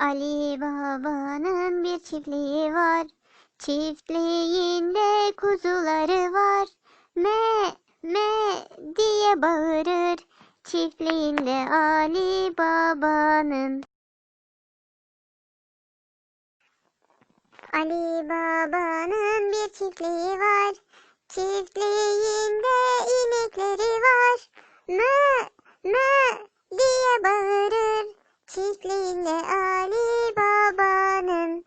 Ali Baba'nın bir çiftliği var. Çiftliğinde kuzuları var. Me me diye bağırır. Çiftliğinde Ali Baba'nın. Ali Baba'nın bir çiftliği var. Çiftliğinde inekleri var. Me me diye bağırır. Çiftliğinde Ali Baba'nın.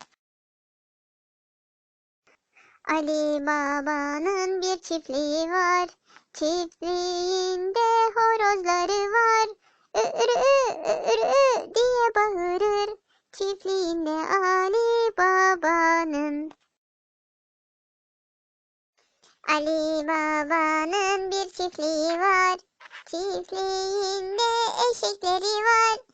Ali Baba'nın bir çiftliği var. Çiftliğinde horozları var. Ürü ürü diye bağırır. Çiftliğinde Ali Baba'nın. Ali Baba'nın bir çiftliği var. Çiftliğinde eşekleri var.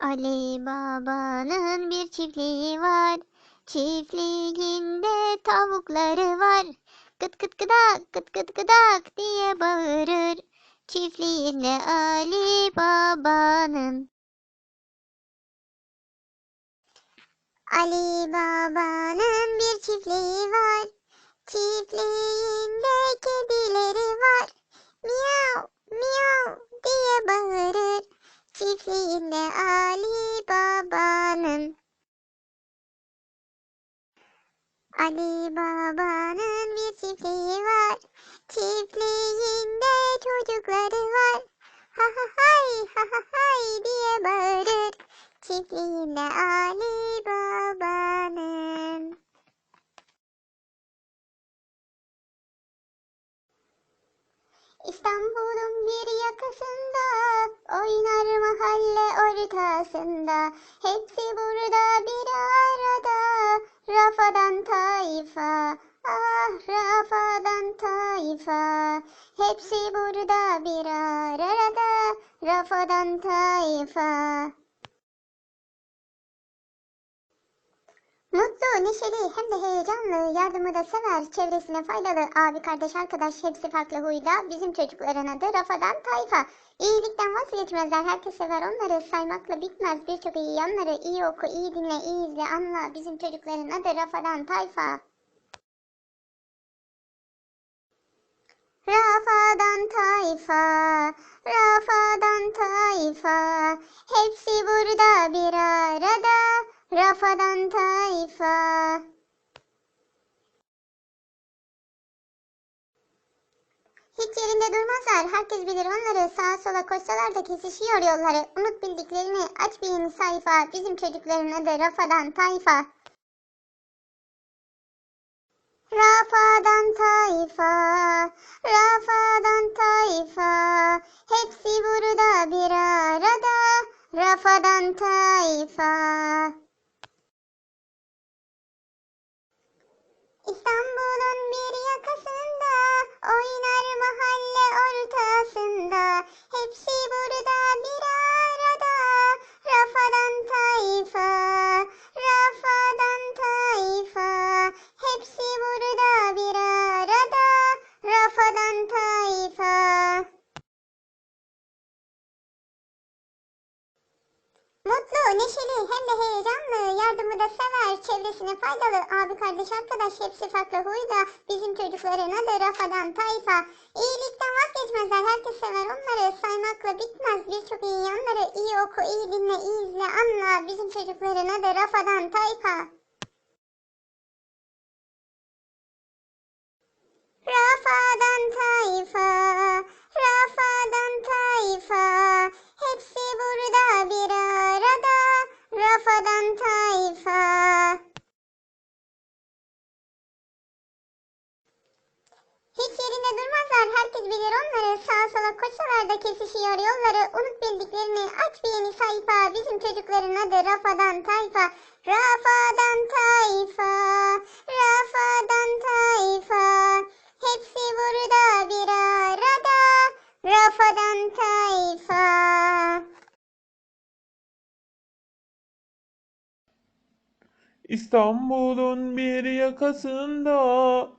Ali Baba'nın bir çiftliği var. Çiftliğinde tavukları var. Gıt gıt gıdak gıt gıt gıdak diye bağırır. Çiftliğinde Ali Baba'nın. Ali Baba'nın bir çiftliği var. Çiftliğinde kedileri var. Miyav miyav diye bağırır. Çiftliğinde Ali Baba'nın. Ali Baba'nın bir çiftliği var. Çiftliğinde çocukları var. Ha ha hay ha ha hay diye bağırır. Çiftliğinde Ali Baba'nın. İstanbul'un bir yakasında oynar mahalle ortasında. Hepsi burada bir arada Rafadan tayfa ah Rafadan tayfa. Hepsi burada bir arada Rafadan tayfa Mutlu, neşeli hem de heyecanlı, yardımı da sever, çevresine faydalı, abi kardeş arkadaş hepsi farklı huyda, bizim çocukların adı Rafadan Tayfa. İyilikten vazgeçmezler, herkes sever onları, saymakla bitmez birçok iyi yanları, iyi oku, iyi dinle, iyi izle, anla, bizim çocukların adı Rafadan Tayfa. Rafadan Tayfa, Rafadan Tayfa, hepsi burada bir arada, Rafadan Tayfa. Hiç yerinde durmazlar, herkes bilir onları, sağa sola koşsalar da kesişiyor yolları, unut bildiklerini, aç bir yeni sayfa, bizim çocukların adı Rafadan Tayfa. Rafadan tayfa, Rafadan tayfa, hepsi burada bir arada, Rafadan tayfa. Yardımı da sever, çevresine faydalı, abi kardeş arkadaş hepsi farklı huyda, bizim çocukların adı Rafadan Tayfa. İyilikten vazgeçmezler, herkes sever onları, saymakla bitmez birçok iyi yanları, iyi oku, iyi dinle, iyi izle, anla, bizim çocukların adı Rafadan Tayfa. Rafadan Tayfa, Rafadan Tayfa, hepsi burada bir arada, Rafadan Tayfa. Hiç yerinde durmazlar, herkes bilir onları, sağa sola koşsalar da kesişiyor yolları. Unut bildiklerini aç bir yeni sayfa. Bizim çocukların adı Rafadan Tayfa. Rafadan Tayfa. Rafadan Tayfa. Hepsi burada bir arada. Rafadan Tayfa. İstanbul'un bir yakasında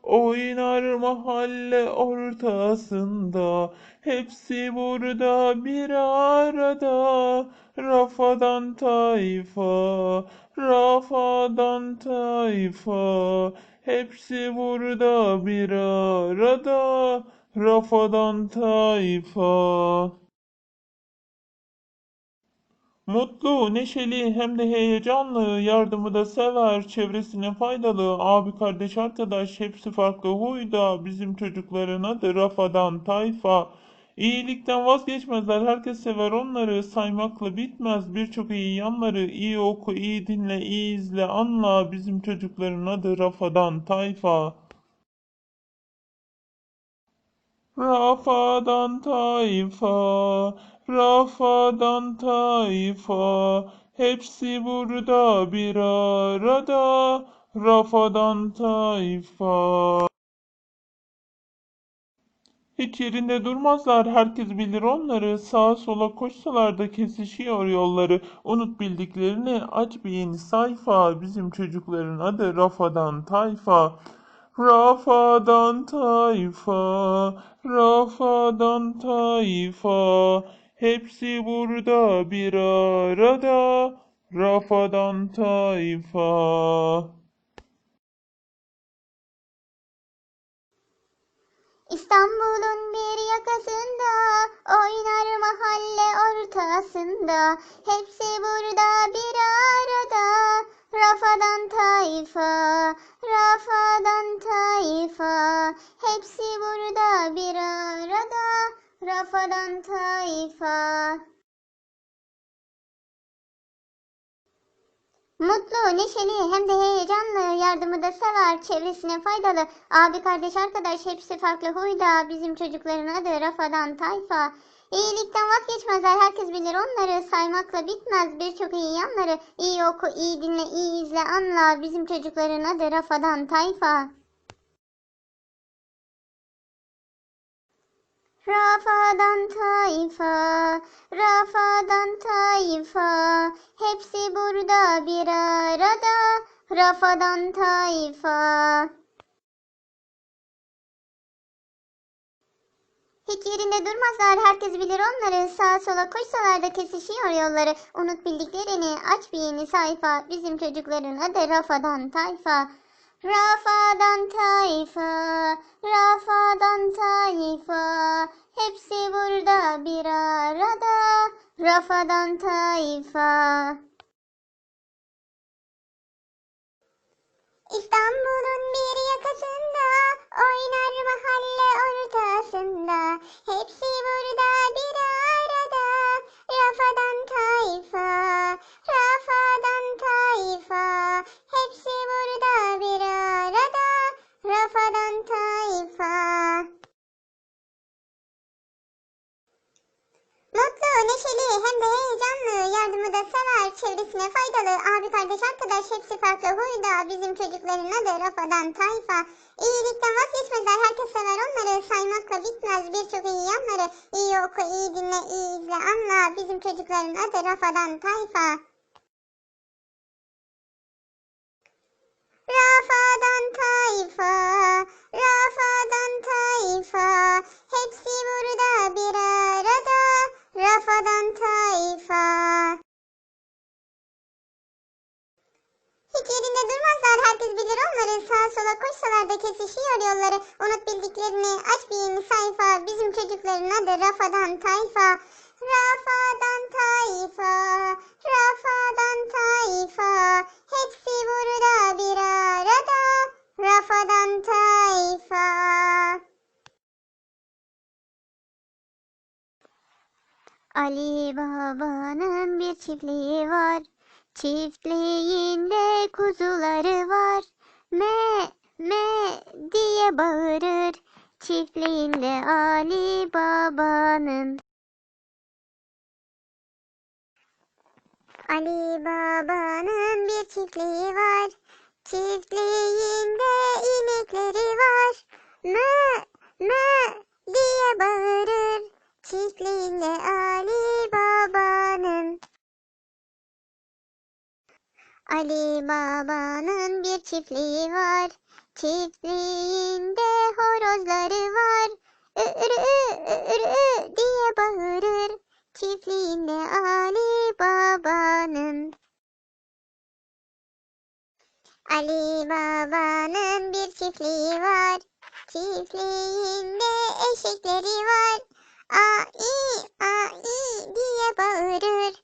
oynar mahalle ortasında. Hepsi burada bir arada Rafadan tayfa Rafadan tayfa. Hepsi burada bir arada Rafadan tayfa Mutlu, neşeli hem de heyecanlı, yardımı da sever, çevresine faydalı, abi kardeş arkadaş hepsi farklı. Huyda, bizim çocukların adı Rafadan Tayfa. İyilikten vazgeçmezler, herkes sever onları, saymakla bitmez birçok iyi yanları, iyi oku, iyi dinle, iyi izle, anla, bizim çocukların adı Rafadan Tayfa. Rafadan tayfa, Rafadan tayfa, hepsi burada bir arada, Rafadan tayfa. Hiç yerinde durmazlar, herkes bilir onları, sağa sola koşsalar da kesişiyor yolları. Unut bildiklerini, aç bir yeni sayfa, bizim çocukların adı Rafadan tayfa. Rafadan tayfa, Rafadan tayfa, hepsi burada bir arada, Rafadan tayfa. İstanbul'un bir yakasında oynar mahalle ortasında. Hepsi burada bir arada. Rafadan tayfa Rafadan tayfa. Hepsi burada bir arada Rafadan tayfa Mutlu, neşeli hem de heyecanlı, yardımı da sever, çevresine faydalı. Abi kardeş arkadaş hepsi farklı huyda. Bizim çocukların adı Rafadan Tayfa. İyilikten vazgeçmezler, herkes bilir onları. Saymakla bitmez birçok iyi yanları. İyi oku, iyi dinle, iyi izle, anla. Bizim çocukların adı Rafadan Tayfa. Rafadan tayfa, Rafadan tayfa, hepsi burada bir arada, Rafadan tayfa. Hiç yerinde durmazlar, herkes bilir onları. Sağa sola koşsalar da kesişiyor yolları. Unut bildiklerini, aç bir yeni sayfa. Bizim çocukların adı Rafadan Tayfa. Rafadan Tayfa, Rafadan Tayfa. Hepsi burada bir arada. Rafadan Tayfa. İstanbul'un bir yakasında oynar mahalle ortasında hepsi burada bir arada Rafadan tayfa Rafadan tayfa hepsi burada bir arada. Rafadan tayfa. Mutlu, neşeli hem de heyecanlı, yardımı da sever, çevresine faydalı, abi kardeş arkadaş hepsi farklı. Huyda, bizim çocukların adı Rafadan Tayfa. İyilikten vazgeçmezler, herkes sever onları, saymakla bitmez birçok iyi yanları. İyi oku, iyi dinle, iyi izle, anla, bizim çocukların adı Rafadan Tayfa. Rafadan Tayfa, Rafadan Tayfa, hepsi burada bir arada, Rafadan Tayfa. Hiç yerinde durmazlar, herkes bilir onları, sağa sola koşsalar da kesişiyor yolları. Unut bildiklerini, aç bir yeni sayfa, bizim çocukların adı Rafadan Tayfa. Çiftliğinde kuzuları var. Me me diye bağırır. Çiftliğinde Ali Baba'nın. Ali Baba'nın bir çiftliği var. Çiftliğinde inekleri var. Mı mı diye bağırır. Çiftliğinde Ali Ali Baba'nın bir çiftliği var. Çiftliğinde horozları var. Ürü ürü diye bağırır. Çiftliğinde Ali Baba'nın. Ali Baba'nın bir çiftliği var. Çiftliğinde eşekleri var. Ai ai diye bağırır.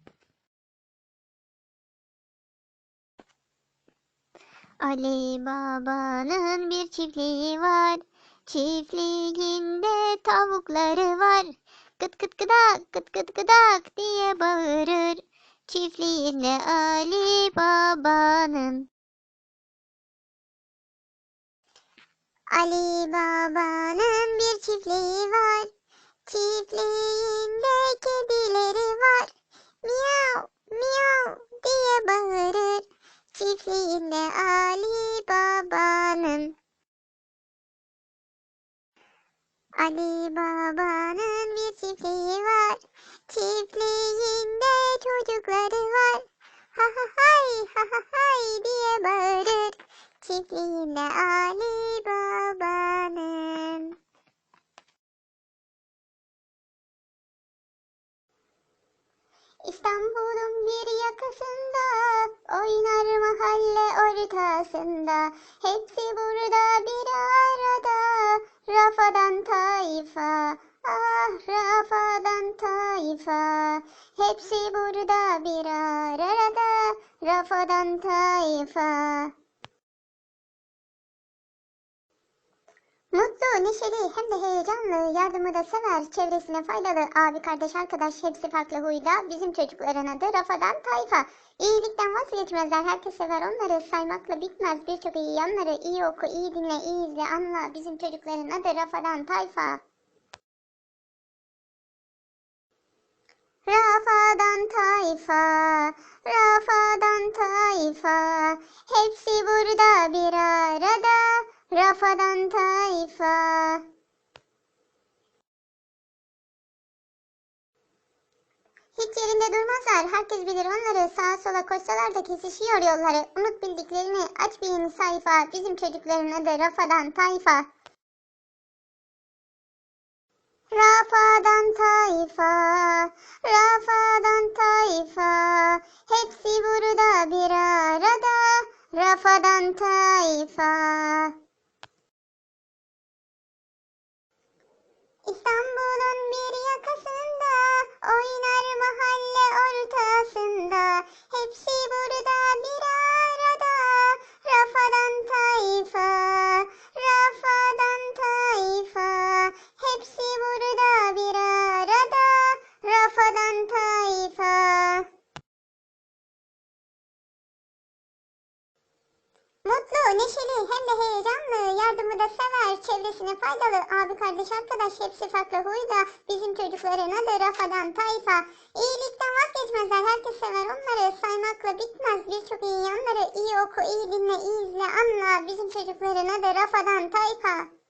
Ali Baba'nın bir çiftliği var. Çiftliğinde tavukları var. Gıt gıt gıdak gıt gıt gıdak diye bağırır. Çiftliğinde Ali Baba'nın. Ali Baba'nın bir çiftliği var. Çiftliğinde kedileri var. Miyav miyav diye bağırır. Çiftliğinde Ali Baba'nın. Ali Baba'nın bir çiftliği var. Çiftliğinde çocukları var. Ha ha hay ha ha hay diye bağırır. Çiftliğinde Ali Baba'nın. İstanbul'un bir yakasında oynar mahalle ortasında. Hepsi burada bir arada. Rafadan tayfa ah Rafadan tayfa. Hepsi burada bir arada. Rafadan tayfa Mutlu, neşeli hem de heyecanlı, yardımı da sever, çevresine faydalı, abi kardeş arkadaş hepsi farklı huyda, bizim çocukların adı Rafadan Tayfa. İyilikten vazgeçmezler, herkes sever onları, saymakla bitmez birçok iyi yanları, iyi oku, iyi dinle, iyi izle, anla, bizim çocukların adı Rafadan Tayfa. Rafadan Tayfa, Rafadan Tayfa, hepsi burada bir arada, Rafadan Tayfa. Hiç yerinde durmazlar, herkes bilir onları, sağa sola koşsalar da kesişiyor yolları, unut bildiklerini, aç bir yeni sayfa, bizim çocukların adı Rafadan Tayfa. Rafadan tayfa, Rafadan tayfa, hepsi burada bir arada, Rafadan tayfa. İstanbul'un bir yakasında, oynar mahalle ortasında, hepsi arkadaş hepsi farklı. Huyda, bizim çocukların adı Rafadan Tayfa. İyilikten vazgeçmezler, herkes sever. Onları, saymakla bitmez. Birçok iyi yanları, iyi oku, iyi dinle, iyi izle, anla, bizim çocukların adı Rafadan Tayfa.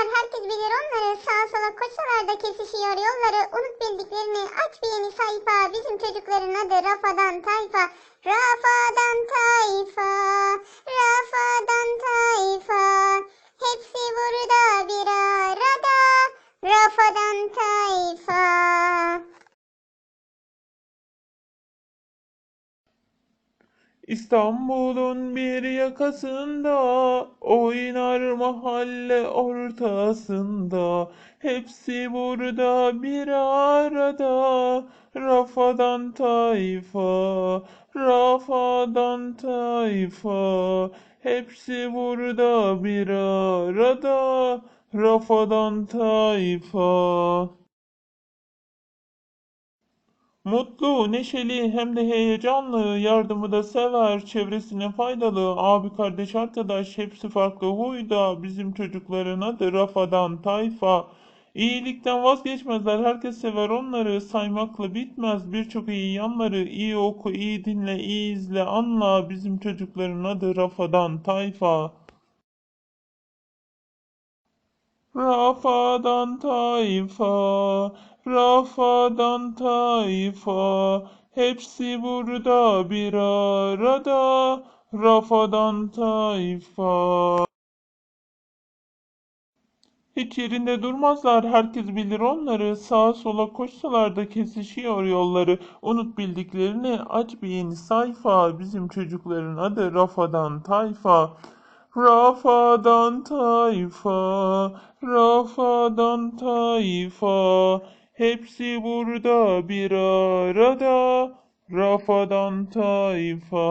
Durmazlar, herkes bilir onları, sağa sola koşsalar da kesişiyor yolları, unut bildiklerini, aç bir yeni sayfa, bizim çocukların adı Rafadan Tayfa. Rafadan Tayfa, Rafadan Tayfa, hepsi burada bir arada, Rafadan Tayfa. İstanbul'un bir yakasında oynar mahalle ortasında. Hepsi burada bir arada Rafadan tayfa Rafadan tayfa. Hepsi burada bir arada Rafadan tayfa Mutlu, neşeli hem de heyecanlı, yardımı da sever, çevresine faydalı, abi kardeş arkadaş hepsi farklı. Huyda, bizim çocukların adı Rafadan Tayfa. İyilikten vazgeçmezler, herkes sever onları, saymakla bitmez birçok iyi yanları, iyi oku, iyi dinle, iyi izle, anla, bizim çocukların adı Rafadan Tayfa. Rafadan tayfa, Rafadan tayfa, hepsi burada bir arada, Rafadan tayfa. Hiç yerinde durmazlar, herkes bilir onları, sağa sola koşsalar da kesişiyor yolları. Unut bildiklerini, aç bir yeni sayfa, bizim çocukların adı Rafadan tayfa. Rafadan tayfa, Rafadan tayfa, hepsi burada bir arada, Rafadan tayfa.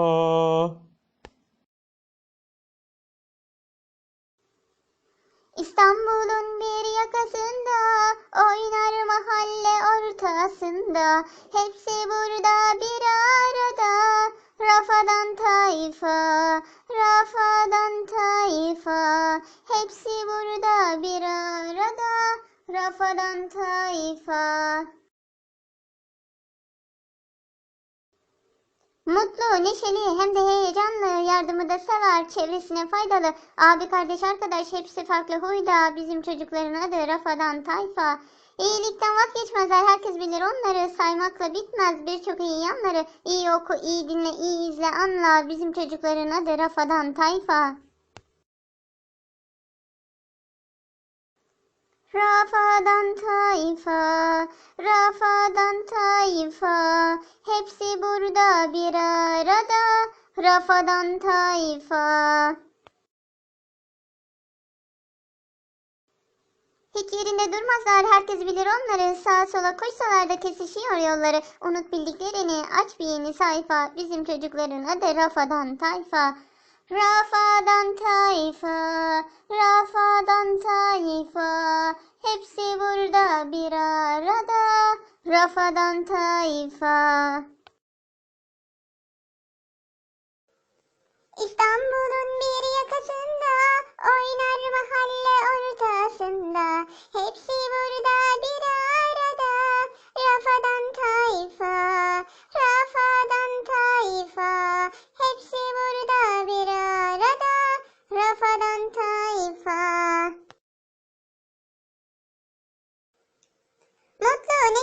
İstanbul'un bir yakasında oynar mahalle ortasında. Hepsi burada bir arada. Rafadan tayfa Rafadan tayfa. Hepsi burada bir arada Rafadan tayfa Mutlu, neşeli hem de heyecanlı, yardımı da sever, çevresine faydalı. Abi, kardeş, arkadaş hepsi farklı huyda. Bizim çocukların adı Rafadan Tayfa. İyilikten vazgeçmezler, herkes bilir onları. Saymakla bitmez birçok iyi yanları. İyi oku, iyi dinle, iyi izle, anla. Bizim çocukların adı Rafadan Tayfa. Rafadan tayfa, Rafadan tayfa, hepsi burada bir arada, Rafadan tayfa. Hiç yerinde durmazlar, herkes bilir onları. Sağa sola koşsalar da kesişiyor yolları. Unut bildiklerini, aç bir yeni sayfa. Bizim çocukların adı Rafadan Tayfa. Rafadan Tayfa, Rafadan Tayfa. Hepsi burada bir arada. Rafadan Tayfa. İstanbul'un bir yakasında oynar mahalle ortasında hepsi burada bir arada Rafadan tayfa Rafadan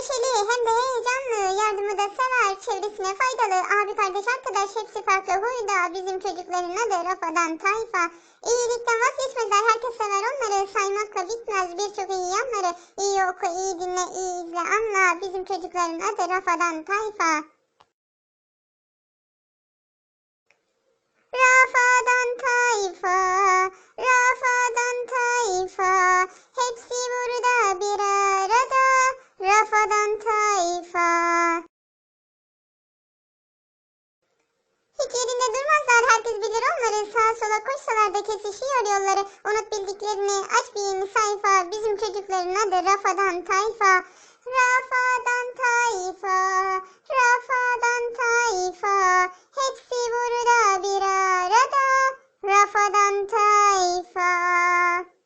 neşeli hem de heyecanlı, yardımı da sever, çevresine faydalı, abi kardeş arkadaş hepsi farklı. Huyda, bizim çocukların adı Rafadan Tayfa. İyilikten vazgeçmezler, herkes sever onları, saymakla bitmez birçok iyi yanları. İyi oku, iyi dinle, iyi izle, anla, bizim çocukların adı Rafadan Tayfa. Rafadan Tayfa, Rafadan Tayfa, hepsi burada bir arada, Rafadan Tayfa. Hiç yerinde durmazlar, herkes bilir onları, sağa sola koşsalar da kesişiyor yolları. Unut bildiklerini, aç bir yeni sayfa, bizim çocukların adı Rafadan Tayfa. Rafadan Tayfa, Rafadan Tayfa, hepsi burada bir arada, Rafadan Tayfa.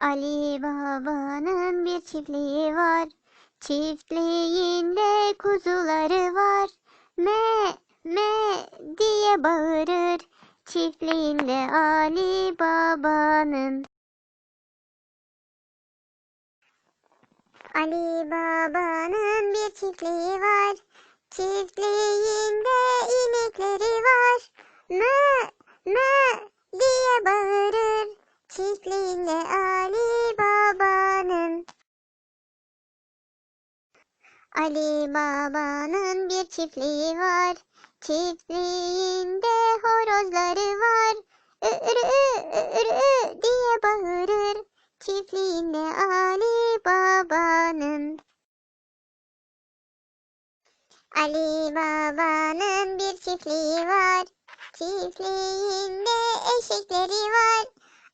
Ali Baba'nın bir çiftliği var. Çiftliğinde kuzuları var. Me me diye bağırır. Çiftliğinde Ali Baba'nın. Ali Baba'nın bir çiftliği var. Çiftliğinde inekleri var. Mö mö diye bağırır. Çiftliğinde Ali Baba'nın. Ali Baba'nın bir çiftliği var. Çiftliğinde horozları var. Ürü ürü diye bağırır. Çiftliğinde Ali Baba'nın. Ali Baba'nın bir çiftliği var. Çiftliğinde eşekleri var.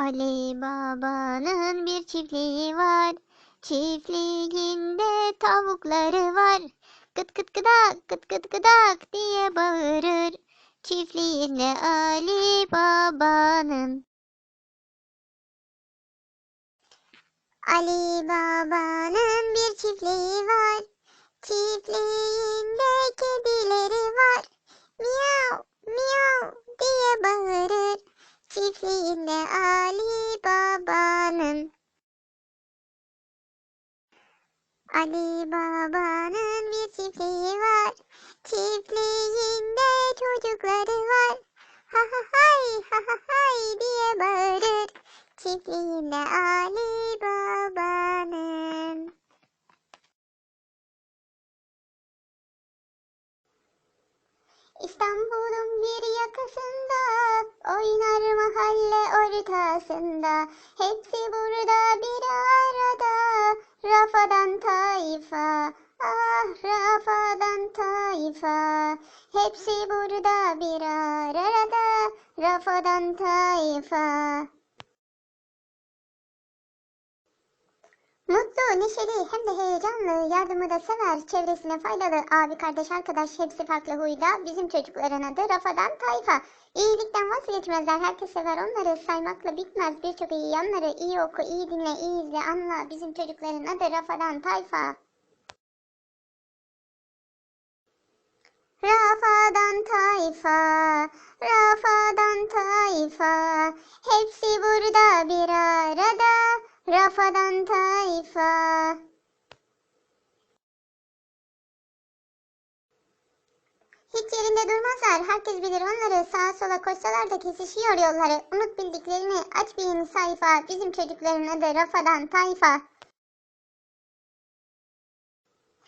Ali Baba'nın bir çiftliği var. Çiftliğinde tavukları var. Gıt gıt gıdak gıt gıt gıdak diye bağırır. Çiftliğinde Ali Baba'nın. Ali Baba'nın bir çiftliği var. Çiftliğinde kedileri var. Miyav miyav diye bağırır. Çiftliğinde Ali Baba'nın. Ali Baba'nın bir çiftliği var. Çiftliğinde çocukları var. Ha ha hay ha ha hay diye bağırır. Çiftliğinde Ali Baba'nın. İstanbul'un bir yakasında oynar mahalle ortasında. Hepsi burada bir arada. Rafadan tayfa. Ah Rafadan tayfa. Hepsi burada bir arada. Rafadan tayfa Mutlu, neşeli hem de heyecanlı, yardımı da sever, çevresine faydalı, abi kardeş arkadaş hepsi farklı huyda, bizim çocukların adı Rafadan Tayfa. İyilikten vazgeçmezler, herkes sever onları, saymakla bitmez birçok iyi yanları, iyi oku, iyi dinle, iyi izle, anla, bizim çocukların adı Rafadan Tayfa. Rafadan tayfa, Rafadan tayfa, hepsi burada bir arada, Rafadan tayfa. Hiç yerinde durmazlar, herkes bilir. Onları, sağa sola koşsalar da kesişiyor yolları, unut bildiklerini, aç bir yeni sayfa, bizim çocukların adı Rafadan tayfa.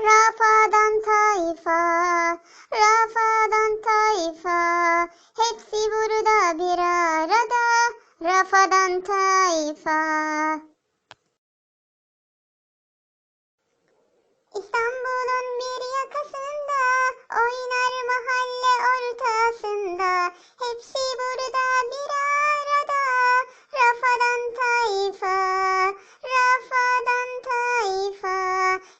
Rafadan tayfa, Rafadan tayfa, hepsi burada bir arada, Rafadan tayfa. İstanbul'un bir yakasında, oynar mahalle ortasında, hepsi burada bir arada, Rafadan tayfa, Rafadan tayfa,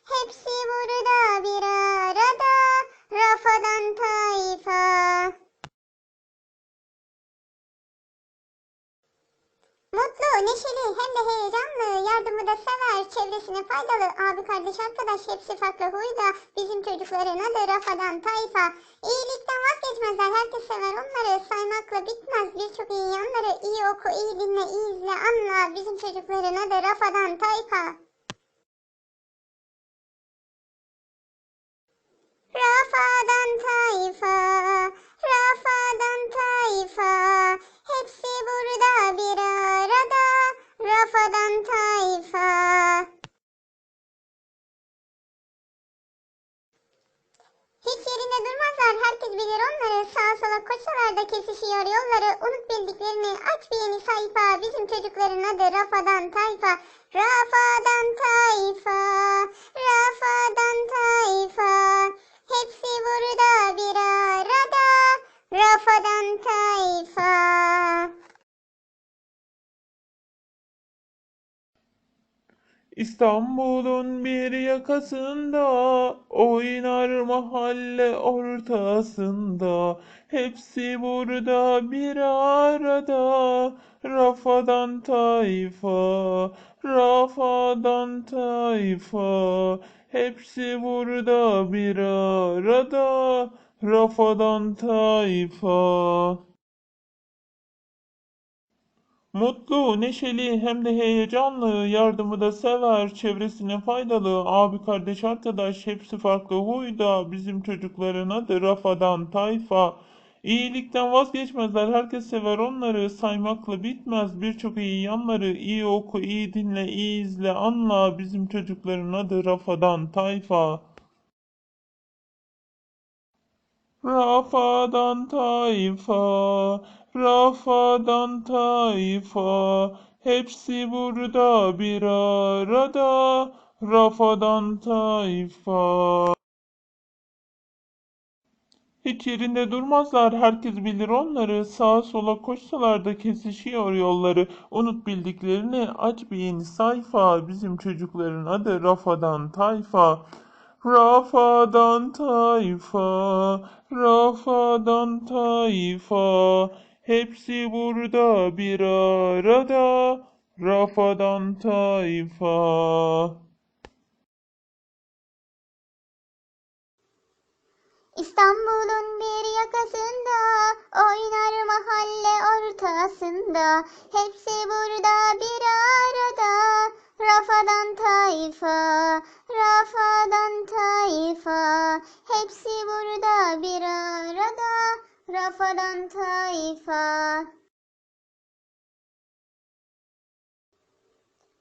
hepsi burada bir arada, Rafadan tayfa. Mutlu, neşeli hem de heyecanlı, yardımı da sever, çevresine faydalı, abi kardeş arkadaş hepsi farklı huyda, bizim çocukların adı Rafadan Tayfa. İyilikten vazgeçmezler, herkes sever onları, saymakla bitmez birçok iyi yanları, iyi oku, iyi dinle, iyi izle, anla, bizim çocukların adı Rafadan Tayfa. Rafadan tayfa, Rafadan tayfa, hepsi burada bir arada, Rafadan tayfa. Hiç yerinde durmazlar, herkes bilir onları, sağa sola koşsalar da kesişiyor yolları, unut bildiklerini, aç bir yeni sayfa, bizim çocukların adı Rafadan tayfa. Rafadan tayfa, Rafadan tayfa, hepsi burada bir arada, Rafadan tayfa. İstanbul'un bir yakasında oynar mahalle ortasında. Hepsi burada bir arada Rafadan tayfa Rafadan tayfa. Hepsi burada bir arada Rafadan tayfa Mutlu, neşeli hem de heyecanlı, yardımı da sever, çevresine faydalı, abi kardeş arkadaş hepsi farklı. Huyda, bizim çocukların adı Rafadan Tayfa. İyilikten vazgeçmezler, herkes sever onları, saymakla bitmez birçok iyi yanları, iyi oku, iyi dinle, iyi izle, anla, bizim çocukların adı Rafadan Tayfa. Rafadan tayfa, Rafadan tayfa, hepsi burada bir arada, Rafadan tayfa. Hiç yerinde durmazlar, herkes bilir onları, sağa sola koşsalar da kesişiyor yolları. Unut bildiklerini, aç bir yeni sayfa, bizim çocukların adı Rafadan tayfa. Rafadan tayfa, Rafadan tayfa, hepsi burada bir arada, Rafadan tayfa. İstanbul'un bir yakasında oynar mahalle ortasında hepsi burada bir arada Rafadan tayfa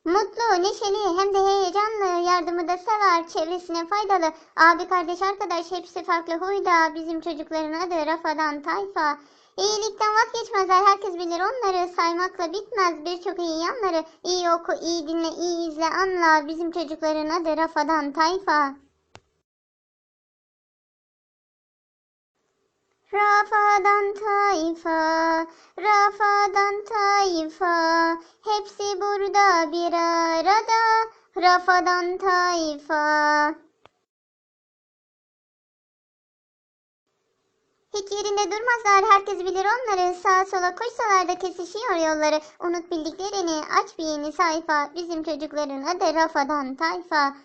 Mutlu, neşeli hem de heyecanlı, yardımı da sever, çevresine faydalı. Abi, kardeş, arkadaş hepsi farklı huyda. Bizim çocukların adı Rafadan Tayfa. İyilikten vazgeçmezler, herkes bilir onları. Saymakla bitmez birçok iyi yanları. İyi oku, iyi dinle, iyi izle, anla. Bizim çocukların adı Rafadan Tayfa. Rafadan tayfa, Rafadan tayfa, hepsi burada bir arada, Rafadan tayfa. Hiç yerinde durmazlar, herkes bilir onları. Sağa sola koşsalar da kesişiyor yolları. Unut bildiklerini, aç bir yeni sayfa. Bizim çocukların adı Rafadan Tayfa.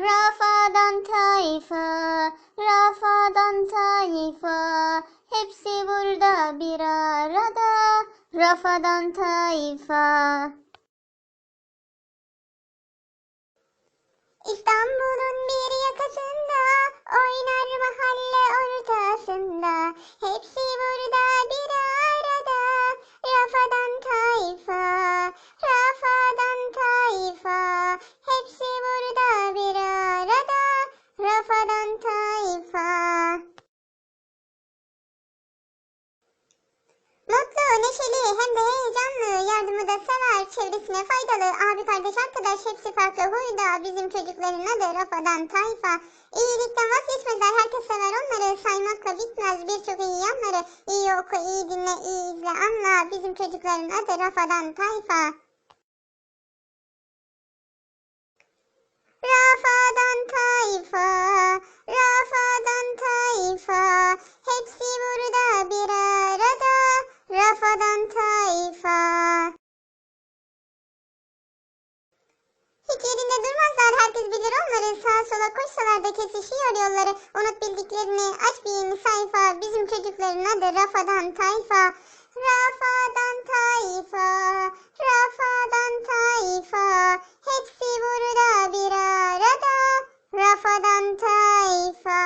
Rafadan Tayfa, Rafadan Tayfa. Hepsi burada bir arada. Rafadan Tayfa. İstanbul'un bir yakasında oynar mahalle ortasında hepsi burada bir arada Rafadan tayfa Rafadan tayfa. Hepsi burada bir arada. Rafadan tayfa Mutlu, neşeli hem de heyecanlı, yardımı da sever, çevresine faydalı, abi kardeş arkadaş hepsi farklı. Huyda, bizim çocukların adı Rafadan Tayfa. İyilikten vazgeçmezler, herkes sever onları, saymakla bitmez birçok iyi yanları. İyi oku, iyi dinle, iyi izle, anla, bizim çocukların adı Rafadan Tayfa. Rafadan tayfa, Rafadan tayfa, hepsi burada bir arada, Rafadan tayfa. Hiç yerinde durmazlar herkes bilir onları. Sağa sola koşsalar da kesişiyor yolları. Unut bildiklerini aç bir yeni sayfa. Bizim çocukların adı Rafadan tayfa. Rafadan tayfa, Rafadan tayfa, hepsi burada bir arada, Rafadan tayfa.